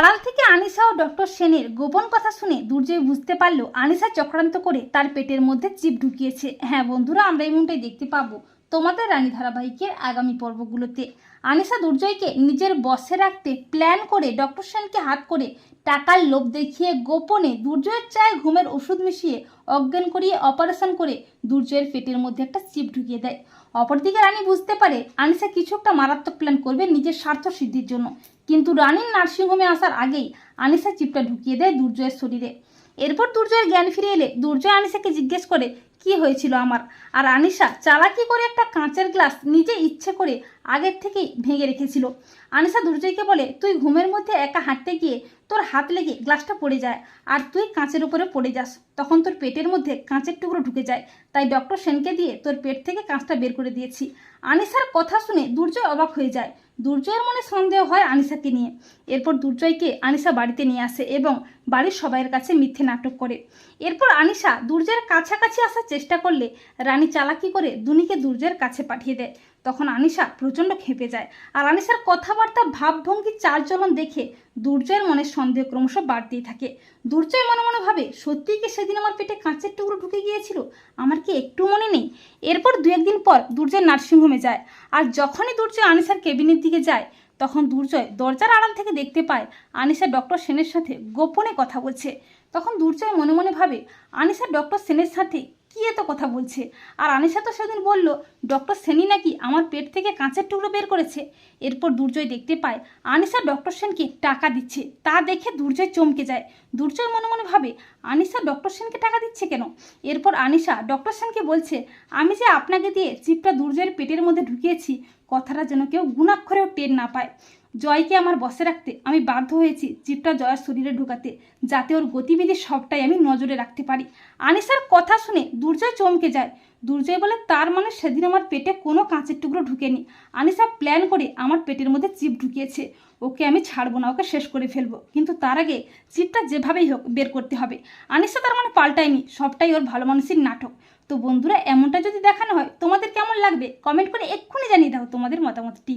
আড়াল থেকে আনিসা ও ডক্টর সেনের গোপন কথা শুনে দুর্জয় বুঝতে পারল আনিসা চক্রান্ত করে তার পেটের মধ্যে চিপ ঢুকিয়েছে। হ্যাঁ বন্ধুরা, আমরা এমনটাই দেখতে পাবো তোমাদের রানী ধারাবাহিকের আগামী পর্বগুলোতে। আনিসা দুর্জয়কে নিজের বসে রাখতে প্ল্যান করে ডক্টর সেনকে হাত করে টাকার লোভ দেখিয়ে গোপনে দুর্জয়ের চায় ঘুমের ওষুধ মিশিয়ে অজ্ঞান করিয়ে অপারেশন করে দুর্জয়ের পেটের মধ্যে একটা চিপ ঢুকিয়ে দেয়। অপরদিকে রানী বুঝতে পারে আনিসা কিছু একটা মারাত্মক প্ল্যান করবে নিজের স্বার্থ সিদ্ধির জন্য। কিন্তু রানীর নার্সিংহোমে আসার আগেই আনিসা চিপটা ঢুকিয়ে দেয় দুর্জয়ের শরীরে। এরপর দুর্জয়ের জ্ঞান ফিরে এলে দুর্জয় আনিসাকে জিজ্ঞেস করে কি হয়েছিল আমার? আর আনিসা চালাকি করে একটা কাঁচের গ্লাস নিজে ইচ্ছে করে আগের থেকেই ভেঙে রেখেছিল। আনিসা দুর্জয়কে বলে, তুই ঘুমের মধ্যে একা হাঁটতে গিয়ে তোর হাত লেগে গ্লাসটা পড়ে যায় আর তুই কাঁচের উপরে পড়ে যাস। তখন তোর পেটের মধ্যে কাঁচের টুকরো ঢুকে যায়। তাই ডক্টর সেনকে দিয়ে তোর পেট থেকে কাঁচটা বের করে দিয়েছি। আনিসার কথা শুনে দুর্জয় অবাক হয়ে যায়। দুর্জয়ের মনে সন্দেহ হয় আনিসাকে নিয়ে। এরপর দুর্জয়কে আনিসা বাড়িতে নিয়ে আসে এবং বাড়ির সবাইয়ের কাছে মিথ্যে নাটক করে। এরপর আনিসা দুর্জয়ের কাছাকাছি আসার চেষ্টা করলে রানী চালাকি করে দুনিকে দুর্জয়ের কাছে পাঠিয়ে দেয়। তখন আনিশা প্রচণ্ড খেপে যায়। আর আনিশার কথাবার্তা ভাবভঙ্গি চালচলন দেখে দুর্জয়ের মনে সন্দেহ ক্রমশ বাড়তেই থাকে। দুর্জয় মনে মনে ভাবে, সত্যিই কি সেদিন আমার পেটে কাঁচের টুকরো ঢুকে গিয়েছিল? আমার কি একটু মনে নেই? এরপর দু একদিন পর দুর্জয় নার্সিংহোমে যায়। আর যখনই দুর্জয় আনিসার কেবিনের দিকে যায়, তখন দুর্জয় দরজার আড়াল থেকে দেখতে পায় আনিসা ডক্টর সেনের সাথে গোপনে কথা বলছে। তখন দুর্জয় মনে মনে ভাবে আনিসা ডক্টর সেনের সাথে কি এত কথা বলছে? আর আনিসা তো সেদিন বলল, ডক্টর সেনি নাকি আমার পেট থেকে কাঁচের টুকরো বের করেছে। এরপর দুর্জয় দেখতে পায় আনিসা ডক্টর সেনকে টাকা দিচ্ছে। তা দেখে দুর্জয় চমকে যায়। দুর্জয় মনে মনে ভাবে আনিসা ডক্টর সেনকে টাকা দিচ্ছে কেন? এরপর আনিসা ডক্টর সেনকে বলছে, আমি যে আপনাকে দিয়ে চিপটা দুর্জয়ের পেটের মধ্যে ঢুকিয়েছি, কথাটা যেন কেউ গুণাক্ষরেও টের না পায়। জয়কে আমার বসে রাখতে আমি বাধ্য হয়েছি চিপটা জয়ের শরীরে ঢুকাতে, যাতে ওর গতিবিধি সবটাই আমি নজরে রাখতে পারি। আনিসার কথা শুনে দুর্জয় চমকে যায়। দুর্জয় বলে, তার মানে সেদিন আমার পেটে কোনো কাঁচের টুকরো ঢুকেনি। আনিসা প্ল্যান করে আমার পেটের মধ্যে চিপ ঢুকিয়েছে। ওকে আমি ছাড়বো না, ওকে শেষ করে ফেলব। কিন্তু তার আগে চিপটা যেভাবেই হোক বের করতে হবে। আনিসা তার মানে পাল্টায়নি, সবটাই ওর ভালো মানুষের নাটক। তো বন্ধুরা, এমনটা যদি দেখানো হয়, তোমাদের কেমন লাগবে? কমেন্ট করে এক্ষুনি জানিয়ে দাও তোমাদের মতামতটি।